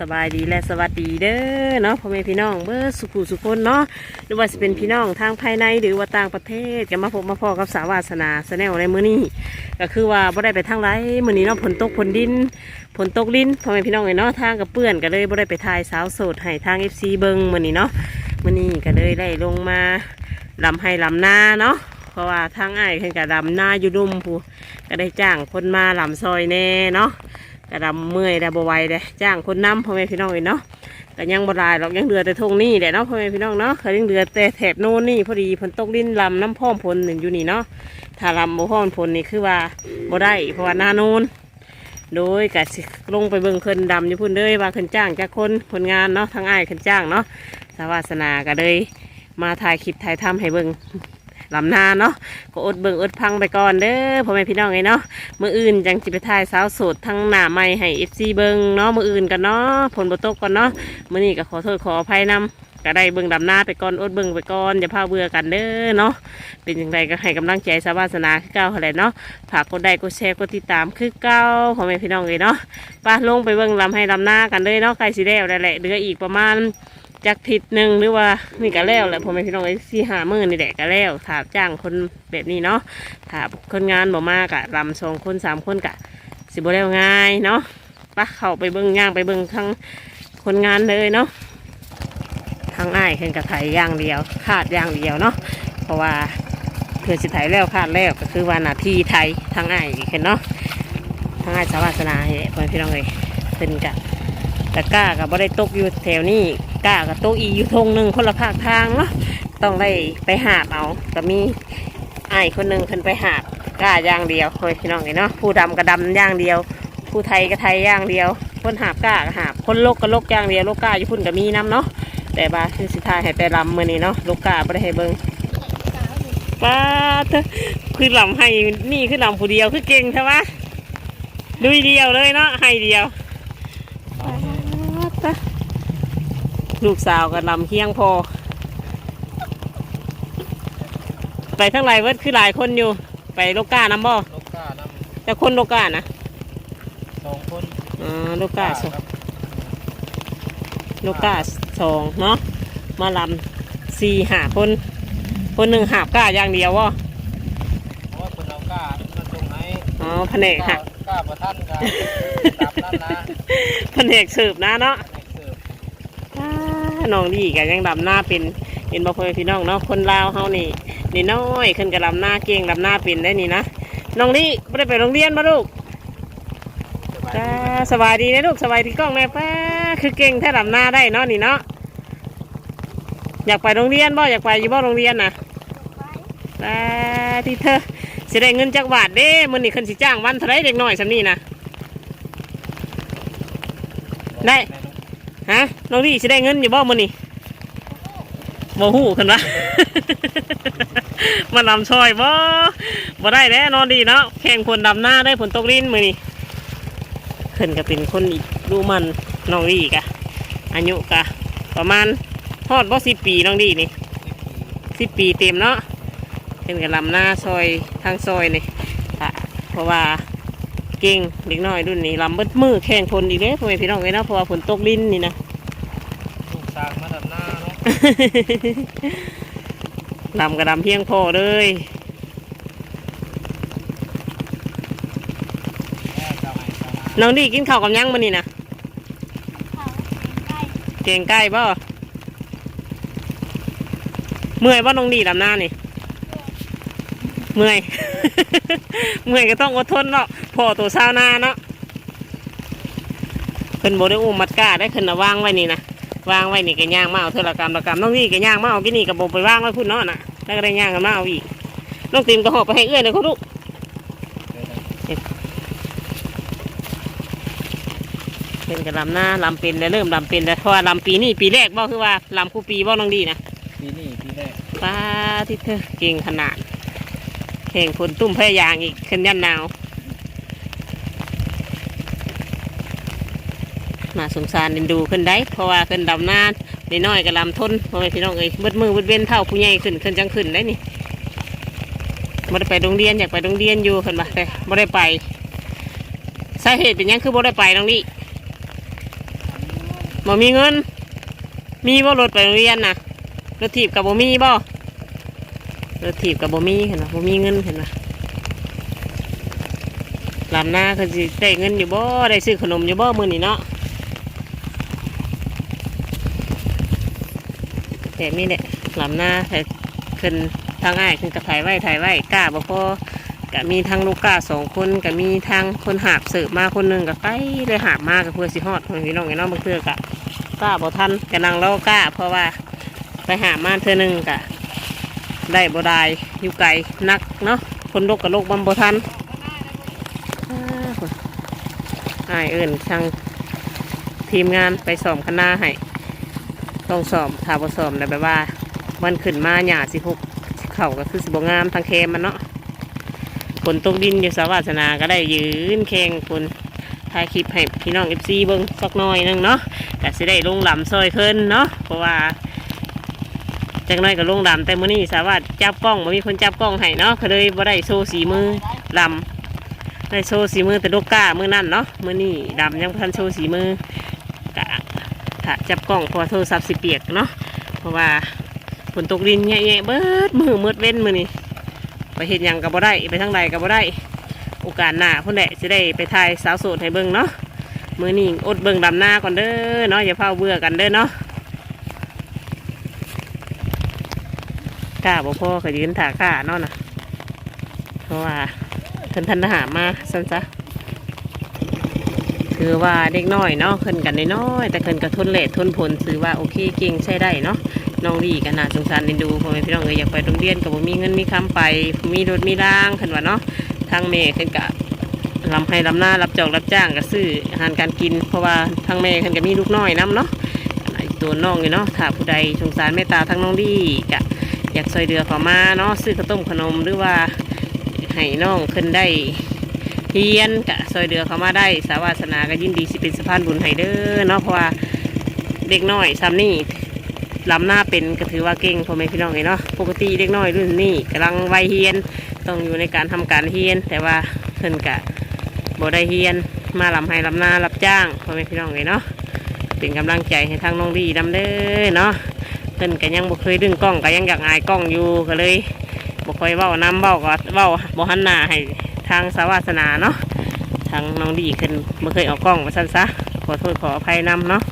สบายดีและสวัสดีเด้อเนาะพ่อแม่พี่น้องเบอร์สุขุสุคนเนาะหรือว่าจะเป็นพี่น้องทางภายในหรือว่าต่างประเทศก็มาพบมาพอกับสาวาสนาแนลในมื้อนี้ก็คือว่าบ่ได้ไปทางไรมื้อนี้เนาะฝนตกฝนดินฝนตกลิ้นพ่อแม่พี่น้องเอ้ยเนาะทางกับเปื้อนก็เลยบ่ได้ไปถ่ายสาวโสดให้ทาง FC เบิงมื้อนี้เนาะมื้อนี้ก็เลยได้ลงมาลำให้ลำหน้าเนาะเพราะว่าทางอ้ายเพิ่นก็ลำหน้าอยู่ดุมผู้ก็ได้จ้างคนมาลำซอยแน่เนาะ กระดำเมื่อยได้บไหวเลยจ้างคนนำพ่อแม่พี่น้องเลยเนาะก็ยังบหลายหรอกยังเดือแต่ทงนี่แหละเนาะพ่อแม่พี่น้องเนาะเขายังเดือแต่แถบโน่นนี่พอดีฝนตกลิ้นลำน้ำพ่อมพลหนึ่งอยู่นี่เนาะถ้าลำบ่พ่อมพลนี่คือว่าบ่ได้เพราะว่านาโน่นโดยกะลงไปเบิ่งเพิ่นดำอยู่พุ่นเลยว่าเพิ่นจ้างจากคนคนงานเนาะทางอ้ายเพิ่นจ้างเนาะสาวาสนาก็เลยมาถ่ายคลิปถ่ายทำให้เบิ่ง ลำนาเนาะก็อดเบิ่งอดพังไปก่อนเด้อพ่อแม่พี่น้องไงเนาะมืออื่นจังจิไปถ่ายสาวโสดทั้งหน้าไม่ให้เอฟซีเบิงเนาะมืออื่นกันเนาะผลบตกก่อนเนาะมื่อนี้ก็ขอโทษขออภัยนำก็ได้เบิ่งดำหน้าไปก่อนอดเบิ่งไปก่อนอย่าพาเบื่อกันเด้อเนาะเป็นอย่างไรก็ให้กำลังใจสาวาสนาคือเก้าอะไรเนาะฝากกดไลค์กดแชร์กดติดตามคือเก้าพ่อแม่พี่น้องเลยเนาะไป้าลงไปเบิ่งลำให้ลำหน้ากันเลยเนาะใกล้สิแล้วแล้วแหละเหลืออีกประมาณ จากทิศหนึ่งหรือว่านี่ก็แล้วแหละพ่อแม่พี่น้องไอ้สี่หามื่นนี่แหละก็แล้วถาจ้างคนแบบนี้เนาะถาคนงานบ่มากอะลำสองคนสามคนกะ สิบ่แล้วง่ายเนาะปะเข้าไปเบิ่งย่างไปเบิ่งทั้งคนงานเลยเนาะทั้งอ้ายเพิ่นกับไถย่างเดียวขาดย่างเดียวเนาะเพราะว่าเพื่อสิไถแล้วขาดแล้วก็คือว่าหนาทีไทยทั้งอ้ายเห็นเนาะทั้งอ้ายสาวาสนาเนี่ยพ่อแม่พี่น้องเลยเพิ่นกะ ตะกร้ากับบ่ได้ตกอยู่แถวนี้ก้ากับตกอีอยู่ทงหนึ่งคนละภาคทางเนาะต้องได้ไปหาบเอาก็มีไอ้คนหนึ่งเพิ่นไปหาบก้าย่างเดียวคอยพี่น้องเนาะผู้ดำก็ดำย่างเดียว ผู้ไทยก็ไทยย่างเดียว คนหาบก้าก็หาบคนโลกก็โลกย่างเดียวโลกก้าอยู่พุ่นก็มีน้ำเนาะแต่บาคือสิทายให้แต่ลำมือนี้เนาะโลกก้าบ่ได้ให้เบิ่งป้าเถอคือลำให้นี่คือลำผู้เดียวคือเก่งใช่ไหมดุยเดียวเลยเนาะให้เดียว ตะ ลูกสาวกับลำเคียงพอ ไปทั้งหลายเวิร์ดคือหลายคนอยู่ ไปโลกาน้ำบ่ลูกก้านแต่คนโลกานะำสองคนอ่าโลกาสองครับโลกาสองเนาะมาลำสี่หาคน คนหนึ่งหาบก้าอย่างเดียววะเพราะว่าคนเราก้ามันตรงไหนอ๋อแผนกหัก ก้าประท่านกันตามนั้นนะ แผนกสืบนะเนาะในเสิร์ฟอ่า น้องดีกันยังดำหน้าเป็นเป็นบ่พ่อพี่น้องเนาะคนลาวเฮานี่นี่น้อยขึ้นกับดำหน้าเก่งดำหน้าเป็นได้นี่นะน้องดีไม่ได้ไปโรงเรียนมาลูกจ้าสบายดีนะลูกสบายดีกล้องแม่ป้าคือเก่งถ้าดำหน้าได้เนาะนี่เนาะอยากไปโรงเรียนบ่อยากไปอยู่บ่โรงเรียนน่ะป้ที่เธอสิได้เงินจากบาทเด้มื้อนี้ขึ้นสิจ้างวันเท่าไรเด็กน้อยสำนี่นะได้ ฮะน้องดีสิได้เงินอยู่บ่มื้อนี้บ่ฮู้คันวะมาลำซอยบ่บ่ได้แน่นอนดีเนาะแข่งคนดำหน้าได้ผลตกลิ้นมื้อนี้ขึ้นก็เป็นคนอีกดูมันน้องดีกะอายุกะประมาณฮอดบ่สิปีน้องดีนี่สิปีเต็มเนาะขึ้นกับลำหน้าซอยทางซอยนี่เพราะว่า เก่งเด็กน้อยรุ่นนี้ลำเบิดมือแข่งคนอีกเด้พ่อแม่พี่น้องเอ้ยเนาะเพราะว่าฝนตกลิ้นนี่นะลูกสร้างมาดับหน้าเนาะลำกระดำเพียงพอเลยแม่เจ้าไห้เจ้านาน้องดีกินข้าวกับหยังมันนี่นะเก่งใกล้บ่เมื่อยบ่น้องดีลำหน้านี่ เมื่อย เมื่อยก็ต้องอดทนเนาะพอตัวซาวนาเนาะขึ้นโบได้อุ้มมัดก้าได้ขึ้นนะวางไว้นี่นะวางไว้นี่ก็ย่างมาเอาเทอละกรรมละกรรมน้องดีก็ย่างมาเอากินนี่กับโบไปวางไว้พุ่นเนาะน่ะแล้วก็ได้ย่างกันมาเอาอีกน้องติมก็หอบไปให้เอื้อยเลยเขาลูกเป็นกระลำหน้าลำเป็นแล้วเริ่มลำเป็นแล้วเพราะว่าลำปีนี่ปีแรกบ่คือว่าลำคู่ปีบ่น้องดีนะปีนี้ปีแรกป้าที่เธอเก่งขนาด แข่งผลตุ้มแพรยางอีกขึ้นยันหนาวมาสงสารเดินดูขึ้นได้ เพราะว่าขึ้นดำหน้าน้อยกับลำทนเพราะว่าพี่น้องเอ้ยเบิดมือเบิดเว้นเท่าผู้ใหญ่ขึ้นขึ้นจังขึ้นได้นี่ไม่ได้ไปโรงเรียนอยากไปโรงเรียนอยู่ขึ้นมาแต่ไม่ได้ไปสาเหตุเป็นยังคือไม่ได้ไปน้องนี่มบ่มีเงิน มีบ่รถไปโรงเรียนนะรถถีบกับบ่มีบ่ รถถีบกับบ่มีเห็นไหมบ่มีเงินเห็นไหมลำหน้าคือสิได้เงินอยู่บ่ได้ซื้อขนมอยู่บ่มื้อนี้เนาะแบบนี้แหละลำหน้าแต่ขึ้นทางง่ายขึ้นกระถ่ายไว้ถ่ายไว้กล้าบ่พอก็มีทางลูกก้าสองคนก็มีทางคนหาบเสิร์ฟมาคนหนึ่งก็ไปเลยหาบมากับเพื่อสิฮอดพี่น้องไอ้น้องบางเทือกะกล้าบ่ทันกำลังรอกล้า เพราะว่าไปหามาเธอหนึ่งกะ ได้บ่ได้อยู่ไกลนักเนาะคนโลกกับโลกบำบ่ทันอาวอายเอิญทางทีมงานไปสอบคณะให้ต้องสอบถ้าบ่สอบนะแบบว่าวันขึ้นมาหยาสิหกเข่าก็คือสิบงามทางเคมมันเนาะฝนตกดินอยู่สาวาสนาก็ได้ยืนแข่งคนถ่ายคลิปให้พี่น้องเอฟซีเบิ้งสักน่อยนึงเนาะก็สิได้ลงหลำซอยขึ้นเนาะเพราะว่า จักน้อยก็ลงลำแต่มื้อนี้สามารถจับกล้องบ่มีคนจับกล้องให้เนาะก็เลยบ่ได้โชว์สีมือลำได้โชว์สีมือแต่ดกก้ามือนั่นเนาะมื้อนี้ลำยังบ่ทันโชว์สีมือกะถ้าจับกล้องเพราะว่าโทรศัพท์สิเปียกเนาะเพราะว่าฝนตกดินแย่ๆเบิดมือมืดเว้นมื้อนี้ไปเฮ็ดหยังก็บ่ได้ไปทางใดก็บ่ได้ โอกาสหน้าพุ่นแหละสิได้ไปถ่ายสาวโสดให้เบิ่งเนาะมือนี่อดเบิ่งดำหน้าก่อนเด้อเนาะอย่าเผาเบื่อกันเด้อเนาะ กล้าบ่พ่อก็ยืนถาก้าเนาะนะเพราะว่าท่านท่านทหารมาสั้นซะคือว่าเด็กน้อยเนาะขึ้นกันน้อยแต่ขึ้นกับทนเลททนผลถือว่าโอเคเก่งใช้ได้เนาะน้องดีกันน่าสงสารเอ็นดูพ่อแม่พี่น้องเอยอยากไปโรงเรียนกับบ่มีเงินมีคำไปมีรถมีร่างขึ้นว่าเนาะทางเมย์ขึ้นกะลำให้ลำหน้ารับจอกรับจ้างก็ซื้ออาหารการกิน เพราะว่าทางแม่คันก็มีลูกน้อยน้ำเนาะตัวน้องอยู่เนาะถ้าผู้ใดสงสารเมตตาทางน้องดีก็ อยากซอยเดือเขามาเนาะซื้อข้าวต้มขนมหรือว่าให้น้องขึ้นได้เฮียนกะซอยเดือเขามาได้ สาวาสนาก็ยินดีสิเป็นสะพานบุญให้เด้อเนาะเพราะว่าเด็กน้อยซ้ำนี่ลำหน้าเป็นก็ถือว่าเก่งพ่อแม่พี่น้องเลยเนาะปกติเด็กน้อยรุ่นนี้กำลังวัยเฮียนต้องอยู่ในการทำการเฮียน แต่ว่าเพิ่นกะบ่ได้เฮียนมาลำให้ลำหน้ารับจ้างพ่อแม่พี่น้องเลยเนาะเป็นกำลังใจให้ทางน้องดีดำเด้อเนาะ เพิ่นก็ยังบ่เคยดึงกล้องก็ยังอยากอายกล้องอยู่ก็เลยบ่ค่อยเว้านํเว้าก็เว้าบ่หันหน้าให้ทางสาวาสนาเนาะทางน้องดีขึ้นบ่เคยเออกกล้องว่าซั่นซะขอโทษขออภัยนํเนาะ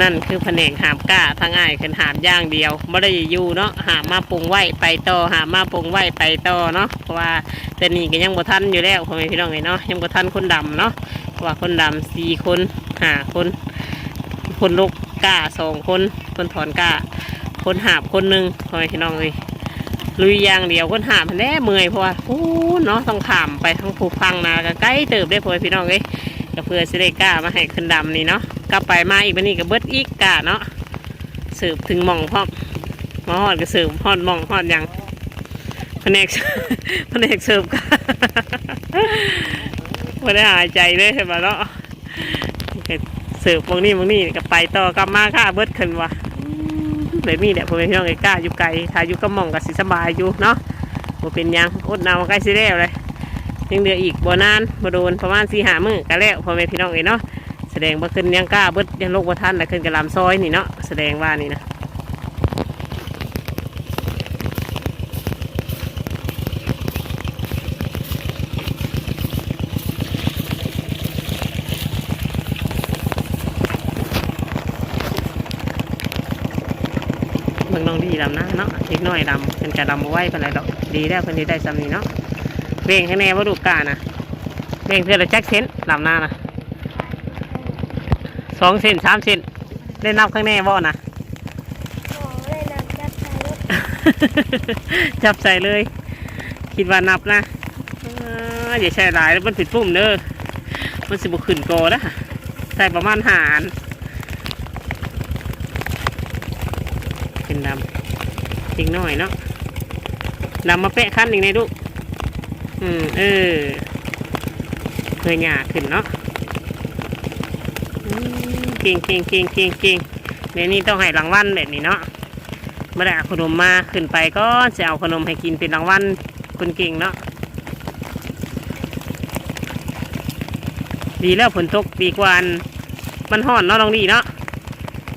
นั่นคือแผนกหามก้าทางอ้ายขึ้นหามย่างเดียวบ่ได้อยู่เนาะหามมาปรุงไว้ไปต่อหามมาปรุงไว้ไปต่อเนาะเพราะว่าแต่นี่ก็ยังบ่ทันอยู่แล้วพ่อแม่พี่น้องไงเนาะยังบ่ทันคนดำเนาะเพราะว่าคนดำสี่คนห้าคนคนลูก ก้าสองคนคนถอนกล้าคนหาบคนหนึ่งพ่อแม่พี่น้องเลยลุยยางเดียวคนหาบแน่เมื่อยเพราะว่าโอ้เนาะต้องขามไปทั้งภูพังนาก็ใกล้เติบได้พอพี่น้องเลยก็เพื่อสิได้กล้ามาให้คนดำนี่เนาะกลับไปมาอีกวันนี้ก็เบิดอีกกล้าเนาะสืบถึงมองพร้อมมาฮอดก็สืบฮอดมองฮอดยังแผนกแผนกเสิร์ฟกันไม่ได้หายใจเลยเห็นปะเนาะ สิร์ฟบางนี่บางนี่ก็ไปต่อกลับมาค่าเบิดขึ้นวะเลยมีเนี่ยผมเป็นพี่น้องไอ้กล้าอยู่ไกลถ้าอยู่กับหมองกับสิสบายอยู่เนาะบ่เป็นหยังอดหนาวใกล้สิแล้วเลยยังเหลืออีกบ่นานบ่โดนประมาณสี่หามื้อก็แล้วพ่อแม่พี่น้องเอ้ยเนาะแสดงว่าขึ้นยังกล้าเบิดยังโลกบ่ทันแล้วขึ้นกระลำซอยนี่เนาะแสดงว่านี่นะ เบิ่งน้องดีดำนะเนาะเล็ กน้อยดำเป็นกระดำบ่ไหวเป็นไรดอกดีแล้วเพิ่นสิได้ซ้ำนี้เนาะเบ่งให้แน่ว่าดูกล้านะเบ่งเพื่อละจักเซนดำหน้านะสองเซนสามเซนได้นับข้างแน่บ่นะจับใส่เลย คิดว่านับนะอย่าใช้หลายมันผิดปุ่มเด้อมันสิบุขึ้นโกนะใส่ประมาณหารเป็นดำ อีกหน่อยเนาะดำมาเปะขั้นอีกในลูกอืมเออเคยหยาขึ้นเนาะเก่งเก่งเก่งเก่งเก่งเดี๋ยวนี้ต้องให้รางวัลแบบนี้เนาะไม่ได้เอขนมมาขึ้นไปก็จะเอาขนมให้กินเป็นรางวัลคนเก่งเนาะดีแล้วฝนตกดีกว่าอันมันห่อนเนาะน้องดีเนาะ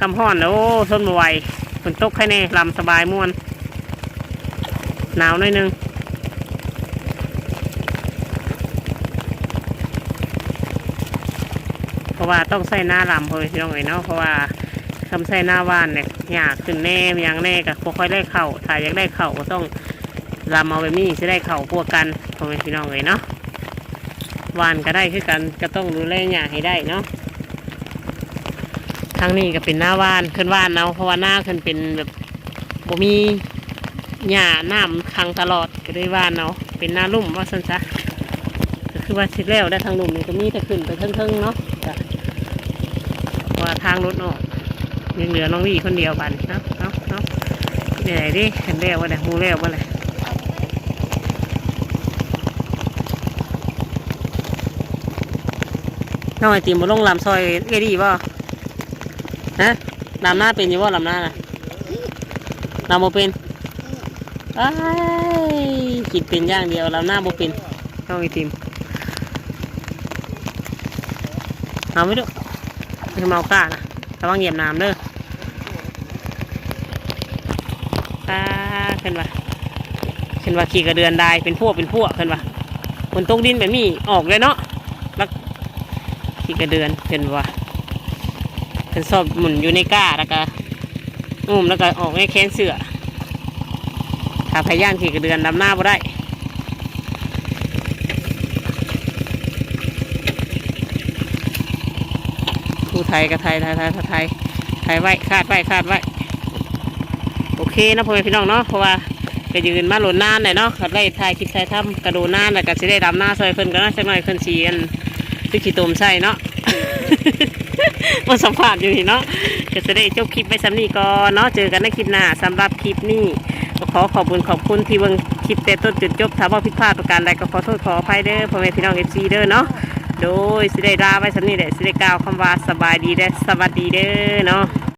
คำห่อนแล้วโอ้ทนบ่ไหว ฝนตกแค่นี้ลำสบายม่วน หนาวหน่อยนึงเพราะว่าต้องใส่หน้าลำเพราะพี่น้องเอ๋ยเนาะเพราะว่าคำใส่หน้าว่านเนี่ยยากขึ้นแน่ยางแน่กับค่อยได้เข่าถ้าอยากได้เข่าก็ต้องลำเอาแบบนี้จะได้เข่าพวกกันเพราะพี่น้องเอ๋ยเนาะวานก็ได้คือกันก็ต้องดูแลหญ้าให้ได้เนาะางนี้ก็เป็นหน้าว่านขึ้นว่านเนาะเพราะว่าหน้าขึ้นเป็นแบบบ่มีหญ้าน้ำคังตลอดก็ได้ว่านเนาะเป็นหน้าลุ่มว่าสันซะก็คือว่าชิดแล้วได้ทางหลุมนี่ก็มีแต่ขึ้นไปเทิงๆเนาะว่าทางรถออกยังเหลือน้องวี่คนเดียวบันเนาะเนาะเนาะเหนื่อยดิเห็นแล้วว่าเนี่ยมูแล้วว่าเลยน้องไอติมมาลงลำซอยเอดีบ่ะ ลำหน้าเป็นอยู่บ่ลำหน้าน่ะลำโมเป็นไอ้ายคิดเป็นอย่างเดียวลำหน้าโมเป็นน้องไอติมเอาไม่ดูคือเมาก้านะระวังเหยียบน้ำเด้อตาขึ้นว่าขึ้นว่าขี่กระเดือนได้เป็นพวกเป็นพวกขึ้นว่าบนตกดินแบบนี้ออกเลยเนาะแล้วขี่กระเดือนขึ้นว่า เป็นสอบหมุนอยู่ในก้าแล้วก็อุ้มแล้วก็ออกในแขนเสือถ้าพยานขี่กระเดือนดำหน้าบ่ได้ผู้ไทยกับไทยไทยไทยไทยไทยไว้คาดไว้คาดไว้โอเคนะพ่อแม่พี่น้องเนาะเพราะว่าก็ยืนมาหล่นนานเลยเนาะขัดไล่ทายคลิปทายทำกระโดดนานแล้วก็สิได้ดำหน้าซอยเพิ่นก็นะจักหน่อยเพิ่นสีอันคือขี้ตมใส่เนาะ มาสัมผัสอยู่นี่เนาะก็จะได้จบคลิปไปสำนีก่อนเนาะเจอกันในคลิปหน้าสำหรับคลิปนี้ก็ขอขอบคุณขอบคุณที่เบิ่งคลิปแต่ต้นจุดจบถ้าว่าผิดพลาดประการใดก็ขอโทษขออภัยเด้อพ่อแม่พี่น้องเอฟซีเด้อเนาะโดยสิได้ลาไปสำนีแหละสิได้กล่าวคำว่าสบายดีและสวัสดีเด้อเนาะ